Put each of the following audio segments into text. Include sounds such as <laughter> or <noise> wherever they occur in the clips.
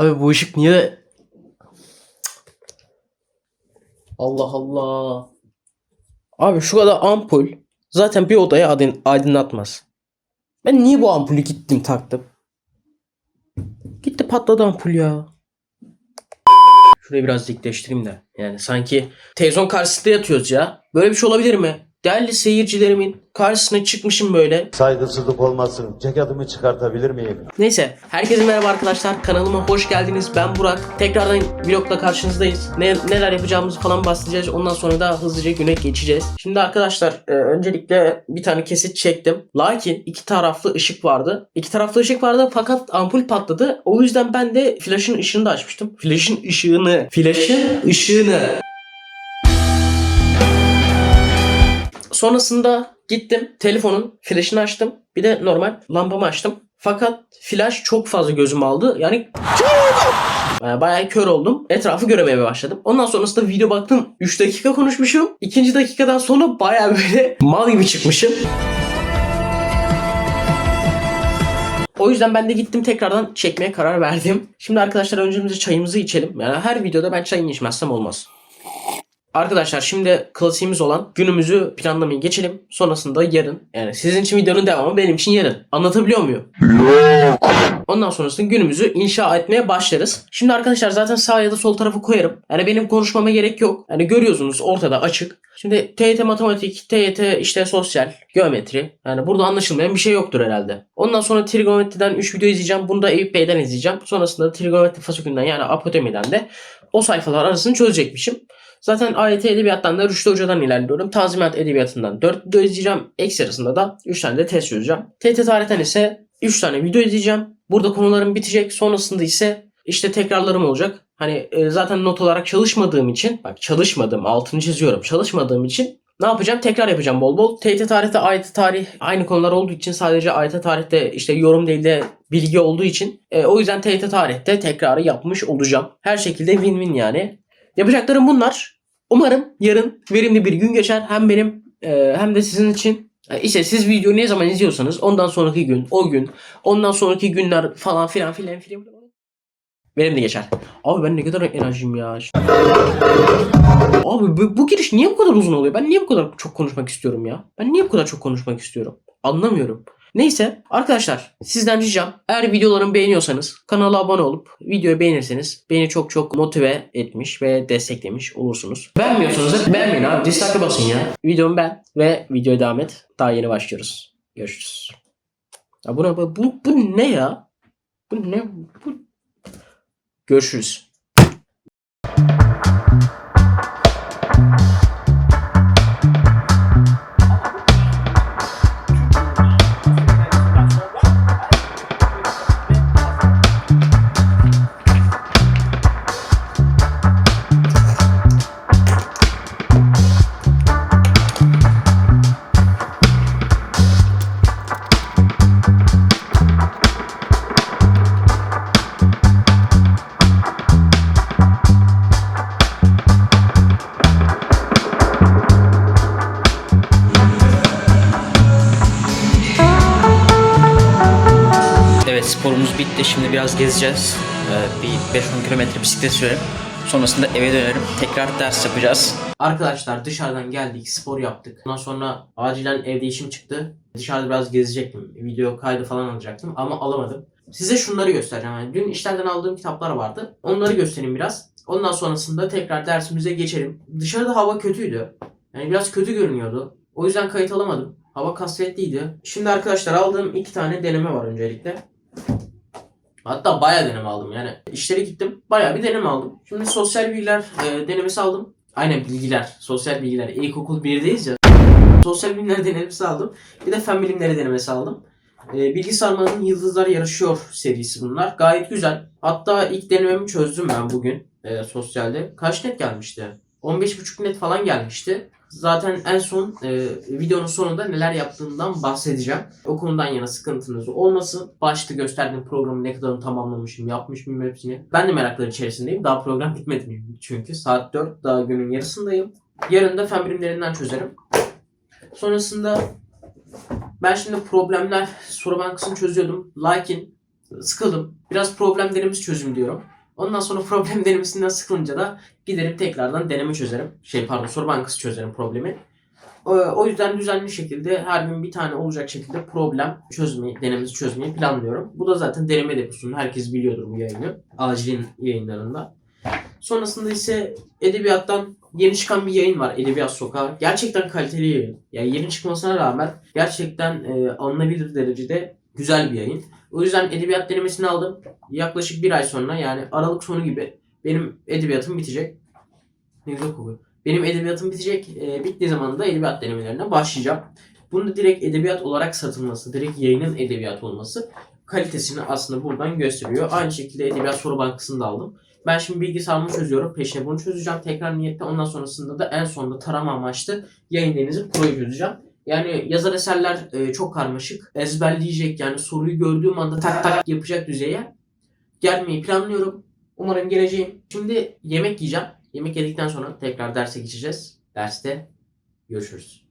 Abi bu ışık niye... Allah Allah. Abi şu kadar ampul zaten bir odaya aydın, aydınlatmaz. Ben niye bu ampulü gittim taktım? Gitti patladı ampul ya. Şurayı biraz dikleştireyim de. Yani sanki televizyon karşısında yatıyoruz ya. Böyle bir şey olabilir mi? Değerli seyircilerimin karşısına çıkmışım böyle. Saygısızlık olmasın. Ceketimi çıkartabilir miyim? Neyse, herkese merhaba arkadaşlar. Kanalıma hoş geldiniz. Ben Burak. Tekrardan vlogla karşınızdayız. Ne, neler yapacağımızı falan bahsedeceğiz. Ondan sonra da hızlıca güne geçeceğiz. Şimdi arkadaşlar, e, öncelikle bir tane kesit çektim. Lakin iki taraflı ışık vardı. İki taraflı ışık vardı fakat ampul patladı. O yüzden ben de flaşın ışığını da açmıştım. Flaşın ışığını, flaşın ışığını Sonrasında gittim telefonun flaşını açtım. Bir de normal lambamı açtım. Fakat flash çok fazla gözümü aldı. Yani yani bayağı kör oldum. Etrafı göremeye başladım. Ondan sonrasında video baktım. 3 dakika konuşmuşum. İkinci dakikadan sonra bayağı böyle <laughs> mal gibi çıkmışım. O yüzden ben de gittim tekrardan çekmeye karar verdim. Şimdi arkadaşlar önce çayımızı içelim. Yani her videoda ben çayını içmezsem olmaz. Arkadaşlar şimdi klasiğimiz olan günümüzü planlamaya geçelim. Sonrasında yarın yani sizin için videonun devamı benim için yarın. Anlatabiliyor muyum? Ondan sonrasında günümüzü inşa etmeye başlarız. Şimdi arkadaşlar zaten sağ ya da sol tarafı koyarım. Yani benim konuşmama gerek yok. Yani görüyorsunuz ortada açık. Şimdi TYT matematik, TYT işte sosyal, geometri. Yani burada anlaşılmayan bir şey yoktur herhalde. Ondan sonra trigonometriden 3 video izleyeceğim. Bunu da Eyüp Bey'den izleyeceğim. Sonrasında trigonometri fasükünden yani apotemi'den de o sayfalar arasını çözecekmişim. Zaten AYT edebiyattan da Rüştü Hoca'dan ilerliyorum. Tanzimat edebiyatından 4 video izleyeceğim. Eks arasında da 3 tane de test çözeceğim. TT tarihten ise 3 tane video izleyeceğim. Burada konularım bitecek. Sonrasında ise işte tekrarlarım olacak. Hani e, zaten not olarak çalışmadığım için bak çalışmadım altını çiziyorum. Çalışmadığım için ne yapacağım? Tekrar yapacağım bol bol. TYT tarihte AYT tarih aynı konular olduğu için sadece AYT tarihte işte yorum değil de bilgi olduğu için e, o yüzden TYT tarihte tekrarı yapmış olacağım. Her şekilde win-win yani. Yapacaklarım bunlar. Umarım yarın verimli bir gün geçer. Hem benim e, hem de sizin için. İşte siz videoyu ne zaman izliyorsanız ondan sonraki gün, o gün, ondan sonraki günler falan filan filan filan. Verimli geçer. Abi ben ne kadar enerjiyim ya. Abi bu, bu giriş niye bu kadar uzun oluyor? Ben niye bu kadar çok konuşmak istiyorum ya? Ben niye bu kadar çok konuşmak istiyorum? Anlamıyorum. Neyse arkadaşlar sizden ricam eğer videolarımı beğeniyorsanız kanala abone olup videoyu beğenirseniz beni çok çok motive etmiş ve desteklemiş olursunuz. Beğenmiyorsanız da beğenmeyin abi dislike basın ya. Videomu ben ve videoya devam et. Daha yeni başlıyoruz. Görüşürüz. Ya bu ne bu, bu, bu ne ya? Bu ne? Bu... Görüşürüz. Sporumuz bitti. Şimdi biraz gezeceğiz. Ee, bir 5-10 kilometre bisiklet sürerim. Sonrasında eve dönerim. Tekrar ders yapacağız. Arkadaşlar dışarıdan geldik. Spor yaptık. Ondan sonra acilen evde işim çıktı. Dışarıda biraz gezecektim. Video kaydı falan alacaktım ama alamadım. Size şunları göstereceğim. Yani dün işlerden aldığım kitaplar vardı. Onları göstereyim biraz. Ondan sonrasında tekrar dersimize geçelim. Dışarıda hava kötüydü. Yani biraz kötü görünüyordu. O yüzden kayıt alamadım. Hava kasvetliydi. Şimdi arkadaşlar aldığım iki tane deneme var öncelikle. Hatta bayağı deneme aldım yani. işlere gittim. Bayağı bir deneme aldım. Şimdi sosyal bilgiler e, denemesi aldım. Aynen bilgiler. Sosyal bilgiler. İlkokul 1'deyiz ya. Sosyal bilimler denemesi aldım. Bir de fen bilimleri denemesi aldım. E, Bilgi Sarmal'ın Yıldızlar Yarışıyor serisi bunlar. Gayet güzel. Hatta ilk denememi çözdüm ben bugün e, sosyalde. Kaç net gelmişti? 15.5 net falan gelmişti. Zaten en son e, videonun sonunda neler yaptığımdan bahsedeceğim. O konudan yana sıkıntınız olmasın. Başta gösterdiğim programı ne kadarını tamamlamışım, yapmış mıyım hepsini. Ben de meraklar içerisindeyim. Daha program bitmedi çünkü. Saat 4 daha günün yarısındayım. Yarın da fen bilimlerinden çözerim. Sonrasında ben şimdi problemler soru bankasını çözüyordum. Lakin Sıkıldım. Biraz problem denemesi çözüm diyorum. Ondan sonra problem <laughs> denemesinden sıkılınca da giderim tekrardan deneme çözerim. Şey pardon soru bankası çözerim problemi. O, yüzden düzenli şekilde her gün bir tane olacak şekilde problem çözmeyi, denemesi çözmeyi planlıyorum. Bu da zaten deneme deposunun herkes biliyordur bu yayını. Acilin yayınlarında. Sonrasında ise edebiyattan yeni çıkan bir yayın var. Edebiyat Sokağı. Gerçekten kaliteli yayın. Yani yeni çıkmasına rağmen gerçekten e, alınabilir derecede güzel bir yayın. O yüzden edebiyat denemesini aldım. Yaklaşık bir ay sonra yani Aralık sonu gibi benim edebiyatım bitecek. Ne güzel kokuyor. Benim edebiyatım bitecek. E, bittiği zaman da edebiyat denemelerine başlayacağım. Bunu da direkt edebiyat olarak satılması, direkt yayının edebiyat olması kalitesini aslında buradan gösteriyor. Aynı şekilde edebiyat soru bankasını da aldım. Ben şimdi bilgisayarımı çözüyorum. Peşine bunu çözeceğim. Tekrar niyette ondan sonrasında da en sonunda tarama amaçlı yayın denizi pro'yu çözeceğim. Yani yazar eserler e, çok karmaşık. Ezberleyecek yani soruyu gördüğüm anda tak tak yapacak düzeye gelmeyi planlıyorum. Umarım geleceğim. Şimdi yemek yiyeceğim. Yemek yedikten sonra tekrar derse geçeceğiz. Derste görüşürüz.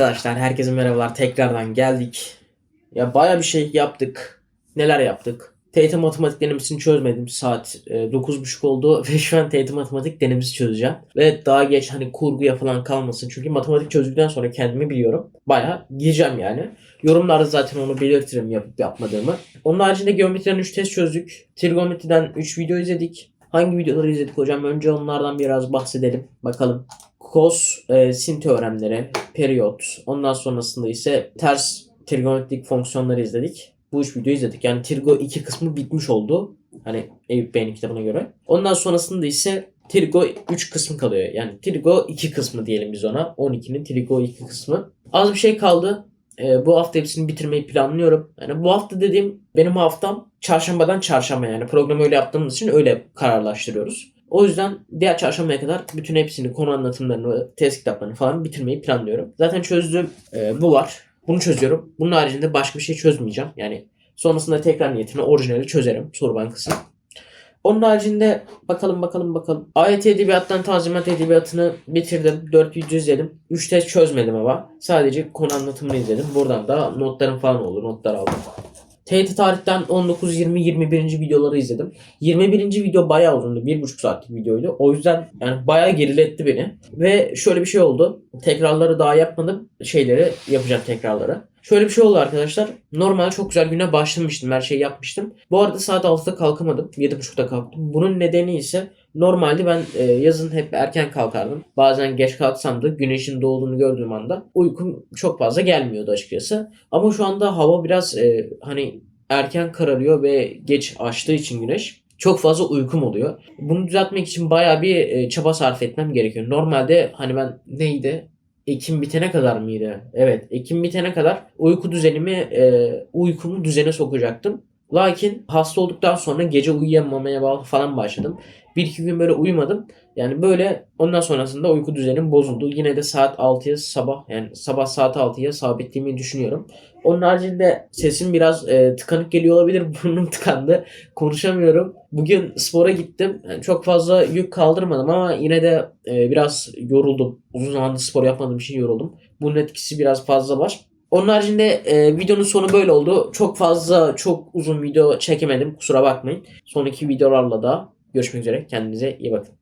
Arkadaşlar herkese merhabalar. Tekrardan geldik. Ya baya bir şey yaptık. Neler yaptık? TYT matematik denemesini çözmedim. Saat e, 9.30 oldu <laughs> ve şu an TYT matematik denemesi çözeceğim. Ve daha geç hani kurguya falan kalmasın. Çünkü matematik çözdükten sonra kendimi biliyorum. Baya gideceğim yani. Yorumlarda zaten onu belirtirim yapıp yapmadığımı. Onun haricinde geometriden 3 test çözdük. Trigonometriden 3 video izledik. Hangi videoları izledik hocam? Önce onlardan biraz bahsedelim. Bakalım. Kos, e, sin teoremleri, periyot, ondan sonrasında ise ters trigonometrik fonksiyonları izledik. Bu üç videoyu izledik. Yani Trigo 2 kısmı bitmiş oldu. Hani Eyüp Bey'in kitabına göre. Ondan sonrasında ise Trigo 3 kısmı kalıyor. Yani Trigo 2 kısmı diyelim biz ona. 12'nin Trigo 2 kısmı. Az bir şey kaldı. Ee, bu hafta hepsini bitirmeyi planlıyorum. Yani bu hafta dediğim benim haftam çarşambadan çarşamba yani. Programı öyle yaptığımız için öyle kararlaştırıyoruz. O yüzden diğer çarşambaya kadar bütün hepsini konu anlatımlarını, test kitaplarını falan bitirmeyi planlıyorum. Zaten çözdüğüm e, bu var. Bunu çözüyorum. Bunun haricinde başka bir şey çözmeyeceğim. Yani sonrasında tekrar niyetine orijinali çözerim soru bankasını. Onun haricinde bakalım bakalım bakalım. AYT Edebiyat'tan Tanzimat Edebiyatı'nı bitirdim. 4 video izledim. 3 test çözmedim ama. Sadece konu anlatımını izledim. Buradan da notlarım falan oldu. Notlar aldım. TYT tarihten 19, 20, 21. videoları izledim. 21. video bayağı uzundu. 1,5 saatlik videoydu. O yüzden yani bayağı geriletti beni. Ve şöyle bir şey oldu. Tekrarları daha yapmadım. Şeyleri yapacağım tekrarları. Şöyle bir şey oldu arkadaşlar. Normal çok güzel güne başlamıştım. Her şeyi yapmıştım. Bu arada saat 6'da kalkamadım. 7.30'da kalktım. Bunun nedeni ise normalde ben e, yazın hep erken kalkardım. Bazen geç kalksam da güneşin doğduğunu gördüğüm anda uykum çok fazla gelmiyordu açıkçası. Ama şu anda hava biraz e, hani erken kararıyor ve geç açtığı için güneş çok fazla uykum oluyor. Bunu düzeltmek için bayağı bir e, çaba sarf etmem gerekiyor. Normalde hani ben neydi? Ekim bitene kadar mıydı? Evet, Ekim bitene kadar uyku düzenimi, e, uykumu düzene sokacaktım. Lakin hasta olduktan sonra gece uyuyamamaya falan başladım. Bir iki gün böyle uyumadım. Yani böyle ondan sonrasında uyku düzenim bozuldu. Yine de saat 6'ya sabah yani sabah saat 6'ya sabitlediğimi düşünüyorum. Onun haricinde sesim biraz e, tıkanık geliyor olabilir. <laughs> Burnum tıkandı. Konuşamıyorum. Bugün spora gittim. Yani çok fazla yük kaldırmadım ama yine de e, biraz yoruldum. Uzun zamandır spor yapmadığım için yoruldum. Bunun etkisi biraz fazla var. Onun haricinde e, videonun sonu böyle oldu. Çok fazla çok uzun video çekemedim. Kusura bakmayın. Sonraki videolarla da görüşmek üzere. Kendinize iyi bakın.